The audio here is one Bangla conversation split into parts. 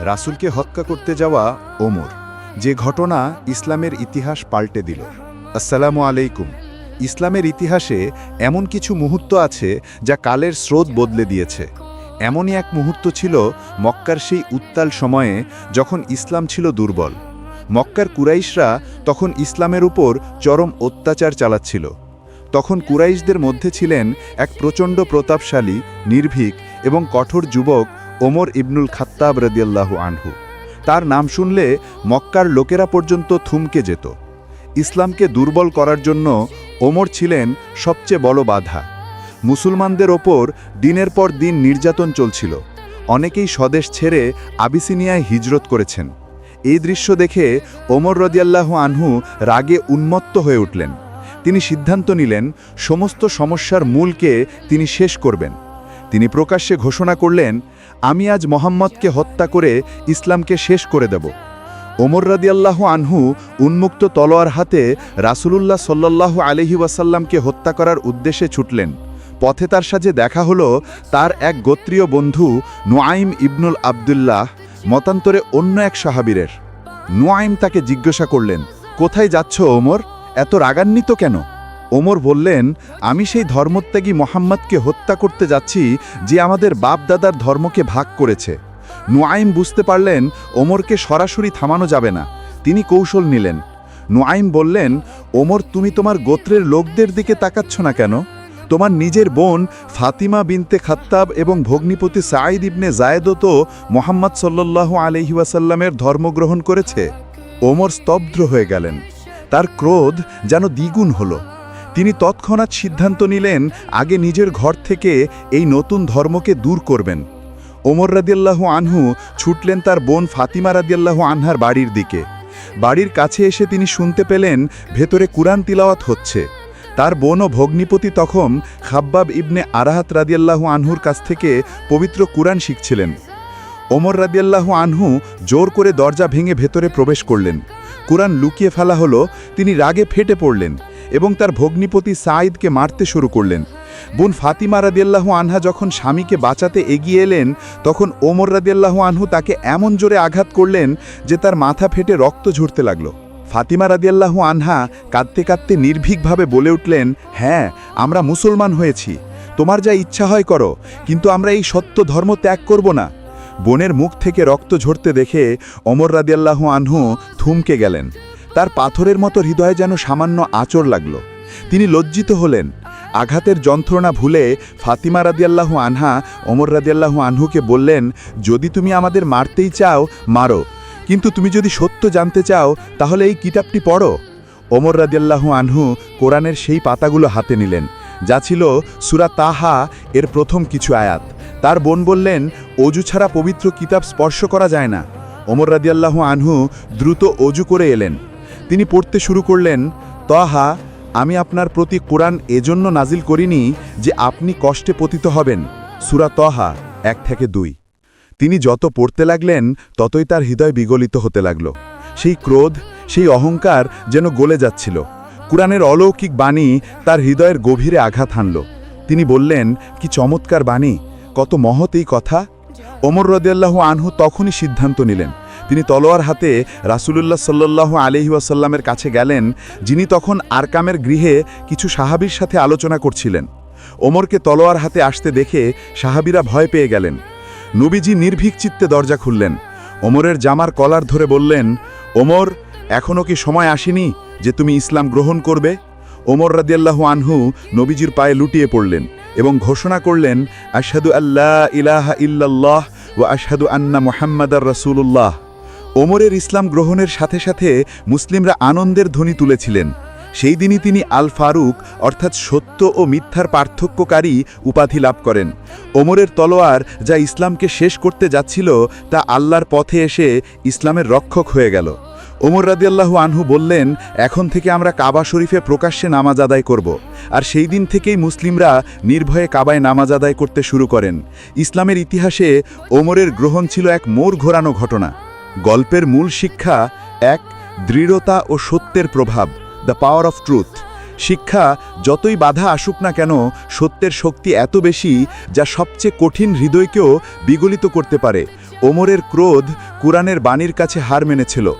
রাসূলকে হত্যা করতে যাওয়া ওমর, যে ঘটনা ইসলামের ইতিহাস পাল্টে দিল। আসসালামু আলাইকুম। ইসলামের ইতিহাসে এমন কিছু মুহূর্ত আছে যা কালের স্রোত বদলে দিয়েছে। এমনই এক মুহূর্ত ছিল মক্কার সেই উত্তাল সময়ে যখন ইসলাম ছিল দুর্বল। মক্কার কুরাইশরা তখন ইসলামের উপর চরম অত্যাচার চালাচ্ছিল। তখন কুরাইশদের মধ্যে ছিলেন এক প্রচণ্ড প্রতাপশালী, নির্ভীক এবং কঠোর যুবক ওমর ইবনুল খাত্তাব রদিয়াল্লাহু আনহু। তার নাম শুনলে মক্কার লোকেরা পর্যন্ত থুমকে যেত। ইসলামকে দুর্বল করার জন্য ওমর ছিলেন সবচেয়ে বড় বাধা। মুসলমানদের ওপর দিনের পর দিন নির্যাতন চলছিল। অনেকেই স্বদেশ ছেড়ে আবিসিনিয়ায় হিজরত করেছেন। এই দৃশ্য দেখে ওমর রদিয়াল্লাহু আনহু রাগে উন্মত্ত হয়ে উঠলেন। তিনি সিদ্ধান্ত নিলেন, সমস্ত সমস্যার মূলকে তিনি শেষ করবেন। তিনি প্রকাশ্যে ঘোষণা করলেন আমি আজ মোহাম্মদকে হত্যা করে ইসলামকে শেষ করে দেব। ওমর রাদিয়াল্লাহু আনহু উন্মুক্ত তলোয়ার হাতে রাসূলুল্লাহ সাল্লাল্লাহু আলহি ওয়াসাল্লামকে হত্যা করার উদ্দেশ্যে ছুটলেন। পথে তার সাথে দেখা হলো তার এক গোত্রীয় বন্ধু নোয়াইম ইবনুল আবদুল্লাহ, মতান্তরে অন্য এক সাহাবীরের। নোয়াইম তাকে জিজ্ঞাসা করলেন, কোথায় যাচ্ছ ওমর? এত রাগান্বিত কেন? ওমর বললেন, আমি সেই ধর্মত্যাগী মোহাম্মদকে হত্যা করতে যাচ্ছি যে আমাদের বাপ দাদার ধর্মকে ভাগ করেছে। নোয়াইম বুঝতে পারলেন, ওমরকে সরাসরি থামানো যাবে না। তিনি কৌশল নিলেন। নোয়াইম বললেন, ওমর, তুমি তোমার গোত্রের লোকদের দিকে তাকাচ্ছ না কেন? তোমার নিজের বোন ফাতিমা বিনতে খাত্তাব এবং ভগ্নিপতি সাঈদ ইবনে জায়েদও তো মোহাম্মদ সাল্লাল্লাহু আলহি ওয়াসাল্লামের ধর্মগ্রহণ করেছে? ওমর স্তব্ধ হয়ে গেলেন। তার ক্রোধ যেন দ্বিগুণ হল। তিনি তৎক্ষণাৎ সিদ্ধান্ত নিলেন আগে নিজের ঘর থেকে এই নতুন ধর্মকে দূর করবেন। ওমর রাদিয়াল্লাহু আনহু ছুটলেন তার বোন ফাতিমা রাদিয়াল্লাহু আনহার বাড়ির দিকে। বাড়ির কাছে এসে তিনি শুনতে পেলেন ভেতরে কুরআন তিলাওয়াত হচ্ছে। তার বোন ও ভগ্নিপতি তখন খাব্বাব ইবনে আরাহাত রাদিয়াল্লাহু আনহুর কাছ থেকে পবিত্র কুরআন শিখছিলেন। ওমর রাদিয়াল্লাহু আনহু জোর করে দরজা ভেঙে ভেতরে প্রবেশ করলেন। কুরআন লুকিয়ে ফেলা হলো, তিনি রাগে ফেটে পড়লেন। এবং তার ভগ্নিপতি সাঈদকে মারতে শুরু করলেন। বোন ফাতিমা রাদিয়াল্লাহু আনহা যখন স্বামীকে বাঁচাতে এগিয়ে এলেন, তখন ওমর রাদিয়াল্লাহু আনহু তাকে এমন জোরে আঘাত করলেন যে তার মাথা ফেটে রক্ত ঝরতে লাগল। ফাতিমা রাদিয়াল্লাহু আনহা কাঁদতে কাঁদতে নির্ভীকভাবে বলে উঠলেন হ্যাঁ আমরা মুসলমান হয়েছি। তোমার যা ইচ্ছা হয় করো, কিন্তু আমরা এই সত্য ধর্ম ত্যাগ করব না। বোনের মুখ থেকে রক্ত ঝরতে দেখে অমর রাদিয়াল্লাহু আনহু থুমকে গেলেন। তার পাথরের মতো হৃদয়ে যেন সামান্য আচর লাগল। তিনি লজ্জিত হলেন। আঘাতের যন্ত্রণা ভুলে ফাতিমা রাদিয়াল্লাহু আনহা অমর রাদিয়াল্লাহু আনহুকে বললেন, যদি তুমি আমাদের মারতেই চাও, মারো। কিন্তু তুমি যদি সত্য জানতে চাও, তাহলে এই কিতাবটি পড়ো। ওমর রাদিয়াল্লাহু আনহু কোরআনের সেই পাতাগুলো হাতে নিলেন, যা ছিল সুরা তাহা এর প্রথম কিছু আয়াত। তার বোন বললেন অজু ছাড়া পবিত্র কিতাব স্পর্শ করা যায় না। ওমর রাদিয়াল্লাহু আনহু দ্রুত অজু করে এলেন। তিনি পড়তে শুরু করলেন, তহা আমি আপনার প্রতি কোরআন এজন্য নাজিল করিনি যে আপনি কষ্টে পতিত হবেন। সুরা তহা, এক থেকে দুই। তিনি যত পড়তে লাগলেন, ততই তার হৃদয় বিগলিত হতে লাগল। সেই ক্রোধ, সেই অহংকার যেন গলে যাচ্ছিল। কুরআনের অলৌকিক বাণী তার হৃদয়ের গভীরে আঘাত হানল। তিনি বললেন, কি চমৎকার বাণী, কত মহৎ এই কথা। ওমর রদিয়াল্লাহু আনহু তখনই সিদ্ধান্ত নিলেন। তিনি তলোয়ার হাতে রাসূলুল্লাহ সাল্লাল্লাহু আলহি ওয়াসাল্লামের কাছে গেলেন, যিনি তখন আরকামের গৃহে কিছু সাহাবীর সাথে আলোচনা করছিলেন। ওমরকে তলোয়ার হাতে আসতে দেখে সাহাবীরা ভয় পেয়ে গেলেন। নবীজি নির্ভীক চিত্তে দরজা খুললেন। ওমরের জামার কলার ধরে বললেন, ওমর এখনও কি সময় আসেনি যে তুমি ইসলাম গ্রহণ করবে? ওমর রাদিয়াল্লাহু আনহু নবীজির পায়ে লুটিয়ে পড়লেন এবং ঘোষণা করলেন, আশহাদু আল্লাহ ইলাহা ইল্লাল্লাহ ও আশহাদু আন্না মুহাম্মাদার রাসূলুল্লাহ। ওমরের ইসলাম গ্রহণের সাথে সাথে মুসলিমরা আনন্দের ধ্বনি তুলেছিলেন। সেই দিনই তিনি আল ফারুক, অর্থাৎ সত্য ও মিথ্যার পার্থক্যকারী উপাধি লাভ করেন। ওমরের তলোয়ার যা ইসলামকে শেষ করতে যাচ্ছিল, তা আল্লাহর পথে এসে ইসলামের রক্ষক হয়ে গেল। ওমর রাদিয়াল্লাহু আনহু বললেন, এখন থেকে আমরা কাবা শরীফে প্রকাশ্যে নামাজ আদায় করব। আর সেই দিন থেকেই মুসলিমরা নির্ভয়ে কাবায় নামাজ আদায় করতে শুরু করেন। ইসলামের ইতিহাসে ওমরের গ্রহণ ছিল এক মোর ঘোরানো ঘটনা। গল্পের মূল শিক্ষা এক, দৃঢ়তা ও সত্যের প্রভাব দ্য পাওয়ার অফ ট্রুথ শিক্ষা, যতই বাধা আসুক না কেন, সত্যের শক্তি এত বেশি যা সবচেয়ে কঠিন হৃদয়কেও বিগলিত করতে পারে। ওমরের ক্রোধ কুরআনের বাণীর কাছে হার মেনেছিল।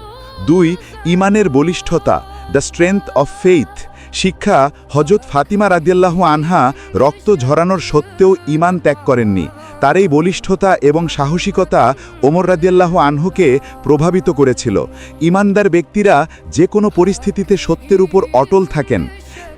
দুই, ইমানের বলিষ্ঠতা দ্য স্ট্রেংথ অফ ফেইথ শিক্ষা হজরত ফাতিমা রাদিয়াল্লাহু আনহা রক্ত ঝরানোর সত্ত্বেও ইমান ত্যাগ করেননি। তার এই বলিষ্ঠতা এবং সাহসিকতা ওমর রাদিয়াল্লাহু আনহুকে প্রভাবিত করেছিল। ইমানদার ব্যক্তিরা যে কোনো পরিস্থিতিতে সত্যের উপর অটল থাকেন।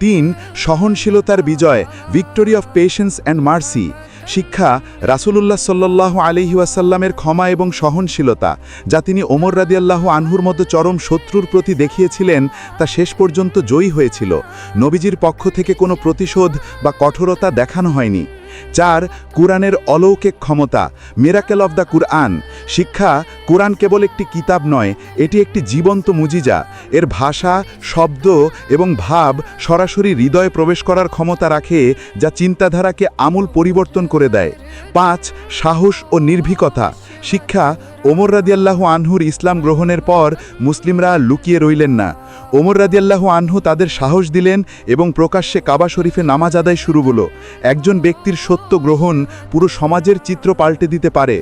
তিন, সহনশীলতার বিজয় victory of patience and mercy শিক্ষা, রাসূলুল্লাহ সাল্লাহ আলহি ওয়াসাল্লামের ক্ষমা এবং সহনশীলতা, যা তিনি ওমর রাদিয়াল্লাহু আনহুর মতো চরম শত্রুর প্রতি দেখিয়েছিলেন, তা শেষ পর্যন্ত জয়ী হয়েছিল। নবীজির পক্ষ থেকে কোনো প্রতিশোধ বা কঠোরতা দেখানো হয়নি। চার, কুরআনের অলৌকিক ক্ষমতা মেরাকেল অব দ্য কুরআন শিক্ষা, কুরআন কেবল একটি কিতাব নয়, এটি একটি জীবন্ত মুজিজা। এর ভাষা, শব্দ এবং ভাব সরাসরি হৃদয়ে প্রবেশ করার ক্ষমতা রাখে, যা চিন্তাধারাকে আমূল পরিবর্তন করে দেয়। পাঁচ, সাহস ও নির্ভীকতা। শিক্ষা ওমর রাদিয়াল্লাহু আনহুর ইসলাম গ্রহণের পর মুসলিমরা লুকিয়ে রইলেন না। ওমর রাদিয়াল্লাহু আনহু তাদের সাহস দিলেন এবং প্রকাশ্যে কাবা শরীফে নামাজ আদায় শুরু হলো। একজন ব্যক্তির সত্য গ্রহণ পুরো সমাজের চিত্র পাল্টে দিতে পারে।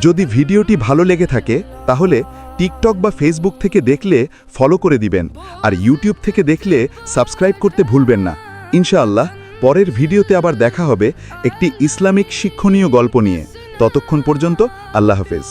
যদি ভিডিওটি ভালো লেগে থাকে, তাহলে টিকটক বা ফেসবুক থেকে দেখলে ফলো করে দিবেন। আর ইউটিউব থেকে দেখলে সাবস্ক্রাইব করতে ভুলবেন না। ইনশাআল্লাহ, পরের ভিডিওতে আবার দেখা হবে একটি ইসলামিক শিক্ষণীয় গল্প নিয়ে। ততক্ষণ পর্যন্ত আল্লাহ হাফেজ।